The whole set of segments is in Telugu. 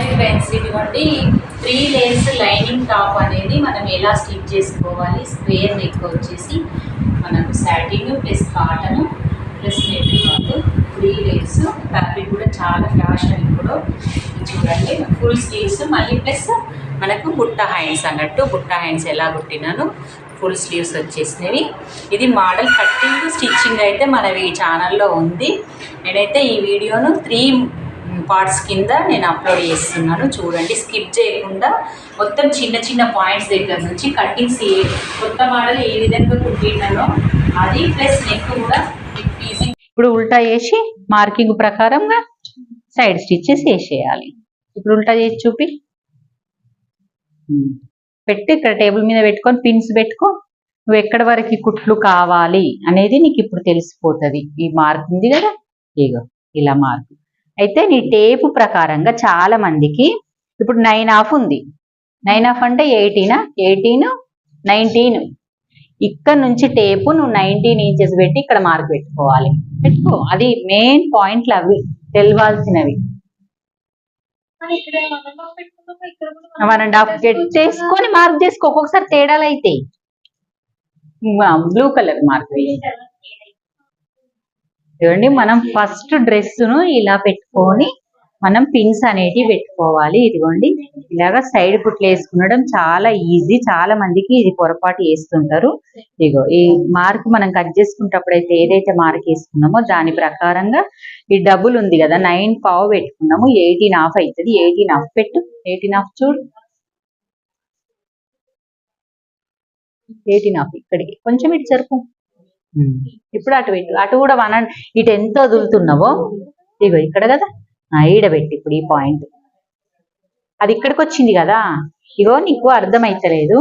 హాయ్ ఫ్రెండ్స్ ఇటువంటి త్రీ లేయర్స్ లైనింగ్ టాప్ అనేది మనం ఎలా స్టిచ్ చేసుకోవాలి? స్క్వేర్ నెక్ వచ్చేసి మనకు satin plus cotton plus net cloth three layers fabric కూడా చాలా ఫ్యాషన్ ఇప్పుడు చూడండి. ఫుల్ స్లీవ్స్ మళ్ళీ ప్లస్ మనకు బుట్ట హ్యాండ్స్ అన్నట్టు బుట్ట హ్యాండ్స్ ఎలా కుట్టినాను? Full sleeves వచ్చేసినవి. ఇది మోడల్ కట్టింగ్ స్టిచ్చింగ్ అయితే మనవి ఈ ఛానల్లో ఉంది. నేనైతే ఈ వీడియోను త్రీ పార్ట్స్ కింద నేను అప్లోడ్ చేస్తున్నాను. చూడండి స్కిప్ చేయకుండా మొత్తం చిన్న చిన్న పాయింట్స్ దగ్గర నుంచి కటింగ్స్ ఏ కొత్త మోడల్ ఏ విధంగా కుట్టినానో అది ప్లస్ నెక్ కూడా ఇప్పుడు ఉల్టా వేసి మార్కింగ్ ప్రకారంగా సైడ్ స్టిచ్చెస్ వేసేయాలి. ఇప్పుడు ఉల్టా చేసి చూపి. ఉమ్. పెట్టి ఇక్కడ టేబుల్ మీద పెట్టుకొని పిన్స్ పెట్టుకో. నువ్వు ఎక్కడి వరకు కుట్లు కావాలి అనేది నీకు ఇప్పుడు తెలిసిపోతుంది. ఈ మార్క్ ఉంది కదా? ఇగో ఇలా మార్క్. అయితే నీ టేపు ప్రకారంగా చాలా మందికి ఇప్పుడు నైన్ ఆఫ్ ఉంది. నైన్ ఆఫ్ అంటే ఎయిటీనా ఎయిటీన్ నైన్టీన్ ఇక్కడ నుంచి టేపు నువ్వు నైన్టీన్ ఇంచెస్ పెట్టి ఇక్కడ మార్క్ పెట్టుకోవాలి. పెట్టుకో. అది మెయిన్ పాయింట్లు అవి. తెలవాల్సినవి వన్ అండ్ హాఫ్ పెట్టేసుకొని మార్క్ చేసుకో. ఒక్కొక్కసారి తేడాలు అవుతాయి బ్లూ కలర్ మార్క్ చూడండి మనం ఫస్ట్ డ్రెస్ను ఇలా పెట్టుకొని మనం పిన్స్ అనేటివి పెట్టుకోవాలి. ఇదిగోండి. ఇలాగా సైడ్ కుట్లు వేసుకునడం చాలా ఈజీ చాలా మందికి ఇది పొరపాటు వేస్తుంటారు ఇదిగో ఈ మార్క్ మనం కట్ చేసుకునేటప్పుడు అయితే ఏదైతే మార్క్ వేసుకున్నామో దాని ప్రకారంగా ఈ డబుల్ ఉంది కదా నైన్ పావు పెట్టుకున్నాము. ఎయిటీన్ హాఫ్ అవుతుంది ఎయిటీన్ హాఫ్ పెట్టు. ఎయిటీన్ హాఫ్ చూడు. ఎయిటీన్ హాఫ్ ఇక్కడికి. కొంచెం ఇటు జరుపు ఉమ్. ఇప్పుడు అటు పెట్టు. అటు కూడా వన్ ఇటు ఎంత వదులుతున్నావో ఇగో ఇక్కడ కదా? ఆ, ఈడ పెట్టి ఇప్పుడు ఈ పాయింట్ అది ఇక్కడికి వచ్చింది కదా? ఇగో నీకు అర్థమైతలేదు.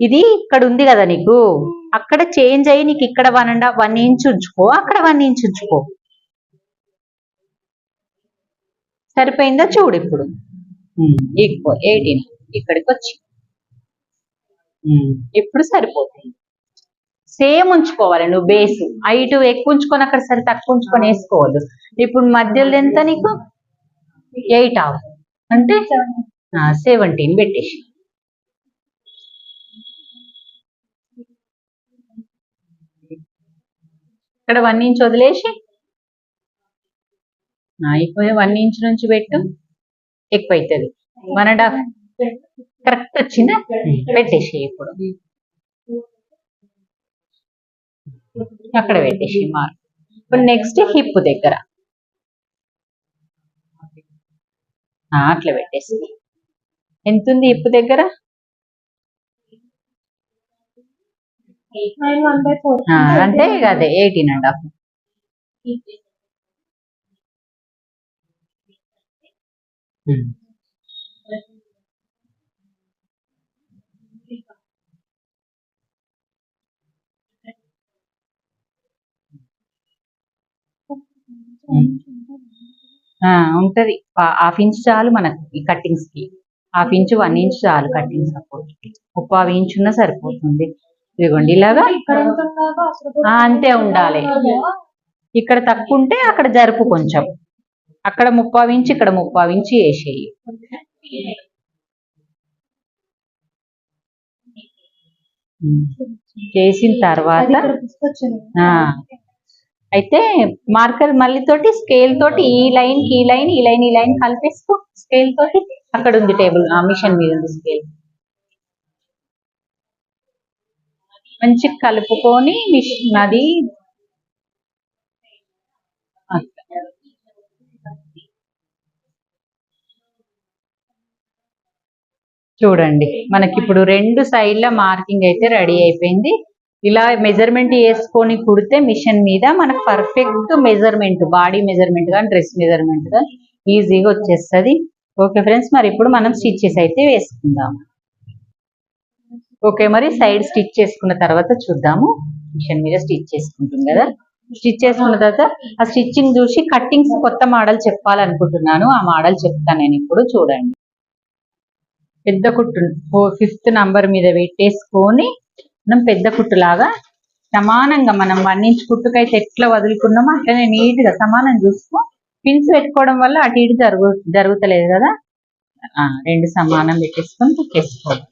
ఇది ఇక్కడ ఉంది కదా నీకు? అక్కడ చేంజ్ అయ్యి నీకు ఇక్కడ one and half one inch ఉంచుకో అక్కడ వన్ ఇంచ్ ఉంచుకో. సరిపోయిందా చూడు ఇప్పుడు? ఈక్వల్ ఎయిటీన్ ఇక్కడికి వచ్చి ఇప్పుడు సరిపోతుంది. సేమ్ ఉంచుకోవాలి నువ్వు బేస్ ఐటు ఎక్కువ ఉంచుకొని అక్కడ సరి తక్కువ ఉంచుకొని వేసుకోవద్దు. ఇప్పుడు మధ్యలో ఎంత నీకు? ఎయిట్ ఆఫ్ అంటే సెవెంటీన్ పెట్టేసి. ఇక్కడ వన్ ఇంచ్ వదిలేసి. అయిపోయి వన్ ఇంచ్ నుంచి పెట్టు. ఎక్కువ అవుతుంది వన్ అండ్ హాఫ్ కరెక్ట్ వచ్చిందా? పెట్టేసి ఇప్పుడు. అక్కడ పెట్టేసి మార్క్ ఇప్పుడు నెక్స్ట్ హిప్ దగ్గర. అట్లా పెట్టేసి. ఎంత ఉంది హిప్ దగ్గర అంటే అదే ఎయిటీన్ అండ్ హాఫ్ ఉంటది. హాఫ్ ఇంచ్ చాలు మనకు ఈ కట్టింగ్స్కి. హాఫ్ ఇంచ్ వన్ ఇంచ్ చాలు కట్టింగ్ సపోర్ట్ ముప్పావు ఇంచ్ ఉన్నా సరిపోతుంది. ఇదిగోండి ఇలాగా ఆ, అంతే ఉండాలి. ఇక్కడ తక్కువ ఉంటే అక్కడ జరుపు కొంచెం. అక్కడ ముప్పావు ఇంచ్ ఇక్కడ ముప్పావు ఇంచ్ వేసేయి. చేసిన తర్వాత ఆ. అయితే మార్కర్ మళ్ళీ తోటి స్కేల్ తోటి ఈ లైన్ ఈ లైన్ ఈ లైన్ ఈ లైన్ కలిపేసుకో స్కేల్ తోటి అక్కడ ఉంది టేబుల్ ఆ మిషన్ మీద ఉంది స్కేల్. మంచి కలుపుకొని మిషన్ అది చూడండి మనకి ఇప్పుడు రెండు సైడ్ల మార్కింగ్ అయితే రెడీ అయిపోయింది. ఇలా మెజర్మెంట్ వేసుకొని కుడితే మిషన్ మీద మనకు పర్ఫెక్ట్ మెజర్మెంట్ బాడీ మెజర్మెంట్ కానీ డ్రెస్ మెజర్మెంట్ కానీ ఈజీగా వచ్చేస్తుంది. ఓకే ఫ్రెండ్స్ మరి ఇప్పుడు మనం స్టిచ్చెస్ అయితే వేసుకుందాం. ఓకే మరి సైడ్ స్టిచ్ చేసుకున్న తర్వాత చూద్దాము. మిషన్ మీద స్టిచ్ చేసుకుంటుంది కదా. స్టిచ్ చేసుకున్న తర్వాత ఆ స్టిచ్చింగ్ చూసి కట్టింగ్స్ కొత్త మోడల్ చెప్పాలనుకుంటున్నాను. ఆ మోడల్ చెప్తాను నేను ఇప్పుడు చూడండి. పెద్ద కుట్టు ఫిఫ్త్ నంబర్ మీద పెట్టేసుకొని మనం పెద్ద కుట్టులాగా సమానంగా మనం వన్ ఇంచ్ కుట్టుకైతే ఎట్లా వదులుకున్నామో అట్లనే నీట్గా సమానం చూసుకో. పిన్స్ పెట్టుకోవడం వల్ల అటు ఇటు జరుగు జరుగుతలేదు కదా? రెండు సమానం పెట్టేసుకొని కుట్టేసుకోవాలి.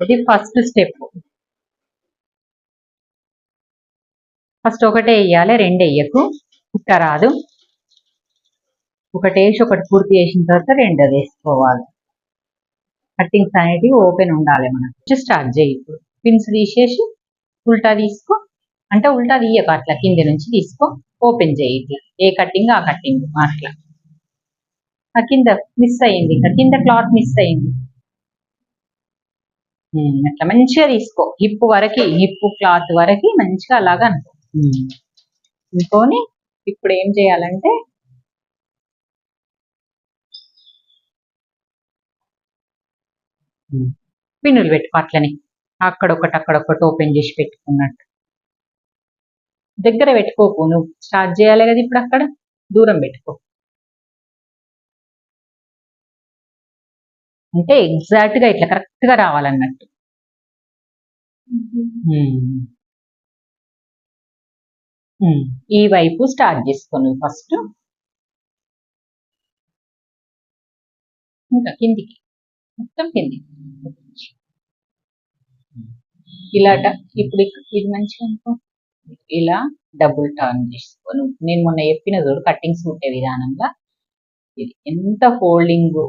ఇది ఫస్ట్ స్టెప్. ఫస్ట్ ఒకటే వేయాలి రెండు వేయకు. కుట్టరాదు ఒకటి వేసి ఒకటి పూర్తి చేసిన తర్వాత రెండోది వేసుకోవాలి. కట్టింగ్స్ అనేటివి ఓపెన్ ఉండాలి మనం స్టార్ట్ చేయి ఇప్పుడు. పిన్స్ తీసేసి ఉల్టా తీసుకో. అంటే ఉల్టా తీయక అట్లా కింద నుంచి తీసుకో. ఓపెన్ చేయి ఇట్లా. ఏ కట్టింగ్ ఆ కట్టింగ్ అట్లా. ఆ కింద మిస్ అయ్యింది ఇంకా కింద క్లాత్ మిస్ అయ్యింది అట్లా మంచిగా తీసుకో. హిప్ వరకు హిప్ క్లాత్ వరకు మంచిగా అలాగా అనుకో. అనుకొని ఇప్పుడు ఏం చేయాలంటే పిన్నులు పెట్టుకో అట్లనే. అక్కడ ఒకటి అక్కడ ఒకటి ఓపెన్ చేసి పెట్టుకున్నట్టు. దగ్గర పెట్టుకోకు నువ్వు స్టార్ట్ చేయాలి కదా ఇప్పుడు అక్కడ? దూరం పెట్టుకో. అంటే ఎగ్జాక్ట్గా ఇట్లా కరెక్ట్గా రావాలన్నట్టు. ఈ వైపు స్టార్ట్ చేసుకో నువ్వు ఫస్ట్ ఇంకా కిందికి. మొత్తం కిందికి. ఇలా ఇప్పుడు ఇది మంచిగా అనుకో. ఇలా డబుల్ టర్న్ చేసుకోను. నేను మొన్న చెప్పిన చూడు కట్టింగ్స్ కుట్టే విధానంగా. ఇది ఎంత ఫోల్డింగ్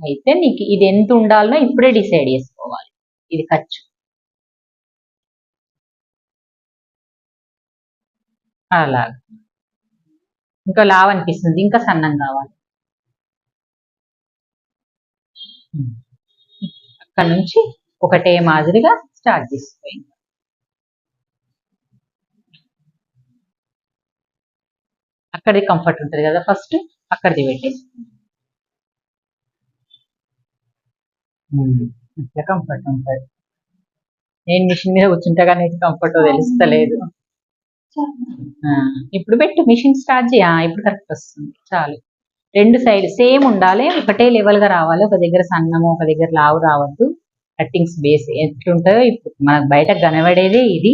అయితే నీకు ఇది ఎంత ఉండాలో ఇప్పుడే డిసైడ్ చేసుకోవాలి. ఇది ఖర్చు. అలా ఇంకా లావ్ అనిపిస్తుంది. ఇంకా సన్నం కావాలి. అక్కడ నుంచి ఒకటే మాదిరిగా స్టార్ట్ చేసుకోవాలి అక్కడి కంఫర్ట్ ఉంటుంది కదా ఫస్ట్ అక్కడిది పెట్టేసి ఇట్లా కంఫర్ట్ ఉంటుంది. నేను మిషన్ మీద కూర్చుంటే కానీ ఇది కంఫర్ట్ తెలుస్తలేదు. ఆ, ఇప్పుడు పెట్టు మిషన్ స్టార్ట్ చేయ. ఇప్పుడు కరెక్ట్ వస్తుంది. చాలు. రెండు సైడ్ సేమ్ ఉండాలి. ఒకటే లెవెల్గా రావాలి. ఒక దగ్గర సన్నము ఒక దగ్గర లావు రావద్దు. కట్టింగ్స్ బేస్ ఎట్లుంటాయో ఇప్పుడు మనకు బయట కనబడేదే ఇది.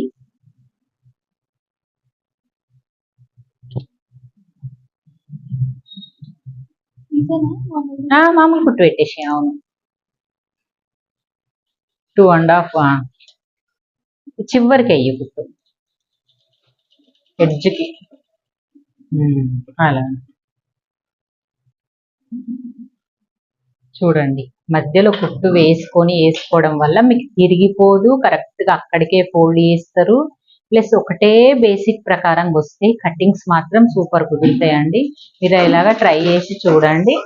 మామూలు కుట్టు పెట్టేసి అవును. టూ అండ్ హాఫ్ చివరికి అయ్యి కుట్టు. ఎడ్జ్కి అలా. చూడండి. మధ్యలో కుట్టు వేసుకొని వేసుకోవడం వల్ల మీకు తిరిగిపోదు. కరెక్ట్గా అక్కడికే ఫోల్డ్ చేస్తారు. ప్లస్ ఒకటే బేసిక్ ప్రకారం వస్తే కట్టింగ్స్ మాత్రం సూపర్ కుదురుతాయండి. మీరు ఇలాగా ట్రై చేసి చూడండి.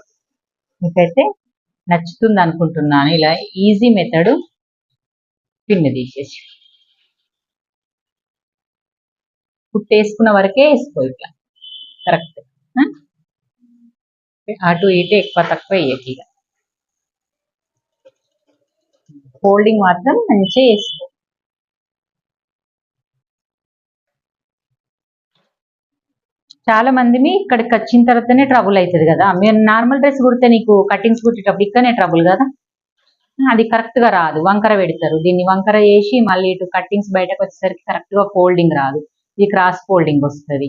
మీకైతే నచ్చుతుంది అనుకుంటున్నాను. ఇలా ఈజీ మెథడ్ పిన్ను తీసేసి. కుట్టేసుకున్న వరకే వేసుకో ఇట్లా. కరెక్ట్ అటు ఇటు ఎక్కువ తక్కువ వేయకి ఇక. ఫోల్డింగ్ మాత్రం మంచిగా వేసుకో. చాలా మంది ఇక్కడికి వచ్చిన తర్వాతనే ట్రబుల్ అవుతుంది కదా. మీరు నార్మల్ డ్రెస్ కుడితే నీకు కటింగ్స్ కుట్టేటప్పుడు ఇక్కడనే ట్రబుల్ కదా. అది కరెక్ట్గా రాదు. వంకర పెడతారు. దీన్ని వంకర చేసి మళ్ళీ ఇటు కట్టింగ్స్ బయటకు వచ్చేసరికి కరెక్ట్గా ఫోల్డింగ్ రాదు. ఈ క్రాస్ ఫోల్డింగ్ వస్తుంది.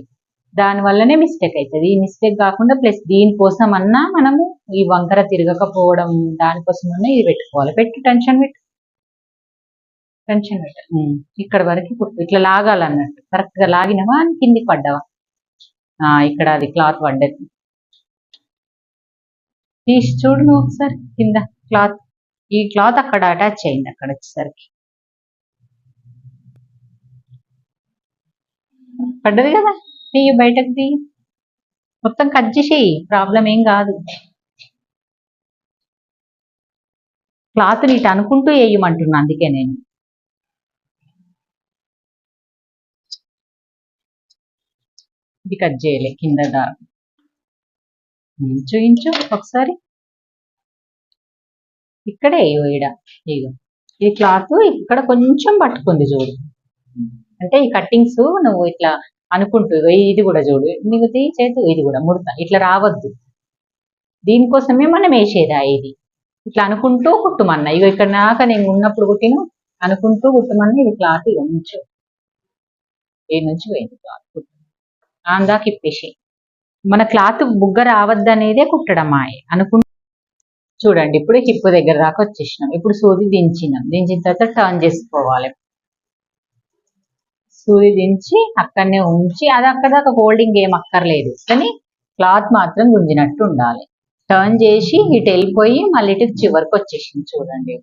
దాని వల్లనే మిస్టేక్ అవుతుంది. ఈ మిస్టేక్ కాకుండా ప్లస్ దీనికోసం అన్నా మనము ఈ వంకర తిరగకపోవడం దానికోసం ఇది పెట్టుకోవాలి. పెట్టు టెన్షన్ పెట్టు. టెన్షన్. ఇక్కడ వరకు ఇట్లా లాగాలన్నట్టు. కరెక్ట్గా లాగినవా కిందికి పడ్డావా? ఆ, ఇక్కడ అది క్లాత్ పడ్డది. తీసి చూడు నువ్వు ఒకసారి కింద క్లాత్. ఈ క్లాత్ అక్కడ అటాచ్ అయింది అక్కడ వచ్చేసరికి. పడ్డది కదా? తీయి బయటకు తీయి. మొత్తం కట్ చేసేయి. ప్రాబ్లం ఏం కాదు. క్లాత్ నీటి అనుకుంటూ వేయమంటున్నా అందుకే నేను. ఇది కట్ చేయలే కింద దా- ఇంచు ఇంచు ఒకసారి. ఇక్కడే ఈడ ఇగో. ఈ క్లాత్ ఇక్కడ కొంచెం పట్టుకుంది చూడు. అంటే ఈ కట్టింగ్స్ నువ్వు ఇట్లా అనుకుంటూ ఇది కూడా చూడు. నీకు చేతు ఇది కూడా ముడత. ఇట్లా రావద్దు. దీనికోసమే మనం వేసేదా ఇది? ఇట్లా అనుకుంటూ కుట్టుమన్నా. ఇగో ఇక్కడ నాక నేను ఉన్నప్పుడు కుట్టిను అనుకుంటూ కుట్టుమన్నా ఇది క్లాత్. ఇక ఉంచు. ఈ నుంచి పోయింది క్లాత్? కుట్టు. ఆందాకి ఇప్పేసి మన క్లాత్ బుగ్గ రావద్దనేదే కుట్టడం మాయ. అనుకుంటే చూడండి ఇప్పుడు హిప్ దగ్గర దాకా వచ్చేసినాం. ఇప్పుడు సూది దించినాం. దించిన తర్వాత టర్న్ చేసుకోవాలి. సూది దించి అక్కడనే ఉంచి అది అక్కడ దాకా హోల్డింగ్ ఏం అక్కర్లేదు. కానీ క్లాత్ మాత్రం గుంజినట్టు ఉండాలి. టర్న్ చేసి ఇటు వెళ్ళిపోయి మళ్ళీ ఇటు చివరికి వచ్చేసింది చూడండి.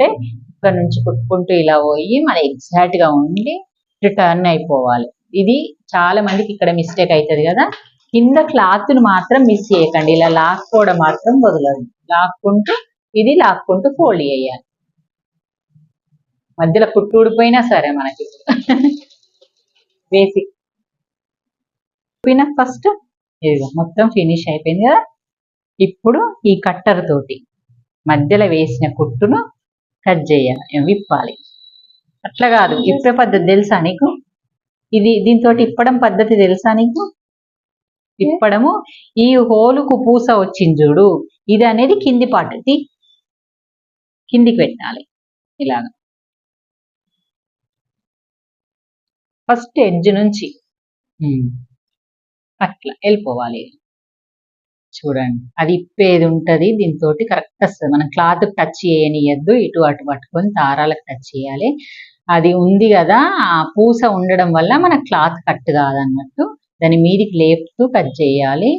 అంటే ఇక్కడ నుంచి కుట్టుకుంటూ ఇలా పోయి మన ఎగ్జాక్ట్గా ఉండి రిటర్న్ అయిపోవాలి. ఇది చాలా మందికి ఇక్కడ మిస్టేక్ అవుతుంది కదా. కింద క్లాత్ను మాత్రం మిస్ చేయకండి. ఇలా లాక్కోవడం మాత్రం వదలదు. లాక్కుంటూ ఇది లాక్కుంటూ ఫోల్డ్ చేయాలి. మధ్యలో కుట్టు ఊడిపోయినా సరే మనకి. బేసిక్ ఫస్ట్ ఇదిగో మొత్తం ఫినిష్ అయిపోయింది కదా. ఇప్పుడు ఈ కట్టర్ తోటి మధ్యలో వేసిన కుట్టును కట్ చేయాలి విప్పాలి. అట్లా కాదు ఇప్పే పద్ధతి తెలుసా నీకు? ఇది దీంతో ఇప్పడం పద్ధతి తెలుసా నీకు? ఇప్పడము ఈ హోలుకు పూస వచ్చింది చూడు ఇది అనేది కింది పద్ధతి కిందికి పెట్టాలి ఇలాగా. ఫస్ట్ ఎడ్జ్ నుంచి. అట్లా వెళ్ళిపోవాలి. చూడండి. అది ఇప్పేది ఉంటది దీంతో కరెక్ట్ వస్తుంది మనం క్లాత్ టచ్ చేయనియద్దు ఇటు అటు పట్టుకొని దారాలకు టచ్ చేయాలి. అది ఉంది కదా ఆ పూస ఉండడం వల్ల మన క్లాత్ కట్ కాదన్నట్టు. దాని మీదికి లేపుతూ కట్ చేయాలి.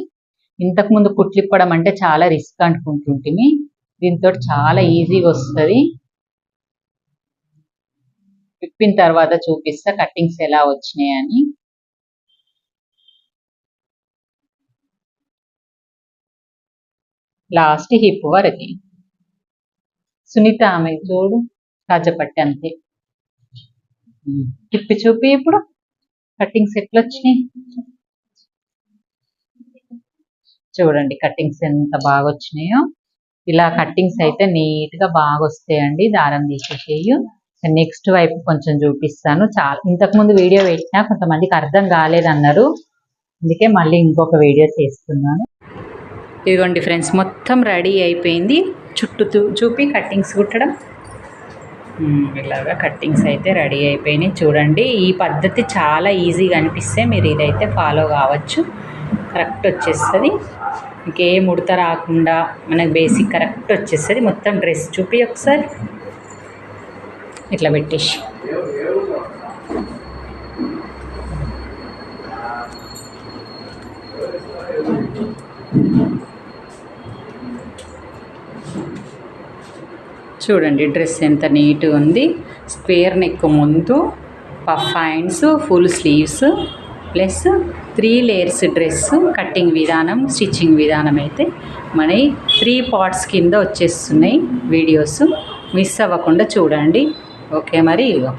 ఇంతకు ముందు కుట్లిప్పడం అంటే చాలా రిస్క్ అనుకుంటుంటిమి. దీంతో చాలా ఈజీగా వస్తుంది. విప్పిన తర్వాత చూపిస్తా కట్టింగ్స్ ఎలా వచ్చినాయని. లాస్ట్ హిప్ వరకు. సునీత ఆమె చూడు కాజపట్టి అంతే. తిప్పి చూపి ఇప్పుడు. కట్టింగ్స్ ఎట్లా వచ్చినాయి. చూడండి కట్టింగ్స్ ఎంత బాగా వచ్చినాయో. ఇలా కట్టింగ్స్ అయితే నీట్గా బాగా వస్తాయండి. దారం తీసేసేయు. నెక్స్ట్ వైపు కొంచెం చూపిస్తాను. చాలా ఇంతకు ముందు వీడియో పెట్టినా కొంతమందికి అర్థం కాలేదన్నారు. అందుకే మళ్ళీ ఇంకొక వీడియో చేస్తున్నాను. ఇదిగోండి ఫ్రెండ్స్ మొత్తం రెడీ అయిపోయింది. చుట్టూ చూపి కట్టింగ్స్ కుట్టడం. ఇలాగా కట్టింగ్స్ అయితే రెడీ అయిపోయినాయి. చూడండి ఈ పద్ధతి చాలా ఈజీగా అనిపిస్తే మీరు ఇదైతే ఫాలో కావచ్చు. కరెక్ట్ వచ్చేస్తుంది. ఇంకే ముడత రాకుండా మనకు బేసిక్ కరెక్ట్ వచ్చేస్తుంది. మొత్తం డ్రెస్ చూపి ఒకసారి. ఇట్లా పెట్టేసి. చూడండి డ్రెస్ ఎంత నీట్గా ఉంది. స్క్వేర్ నెక్ ముందు puff hands full sleeves plus three layers dress cutting విధానం స్టిచ్చింగ్ విధానం అయితే మన త్రీ పార్ట్స్ కింద వచ్చేస్తున్నాయి వీడియోస్. మిస్ అవ్వకుండా చూడండి. ఓకే మరి ఇదిగో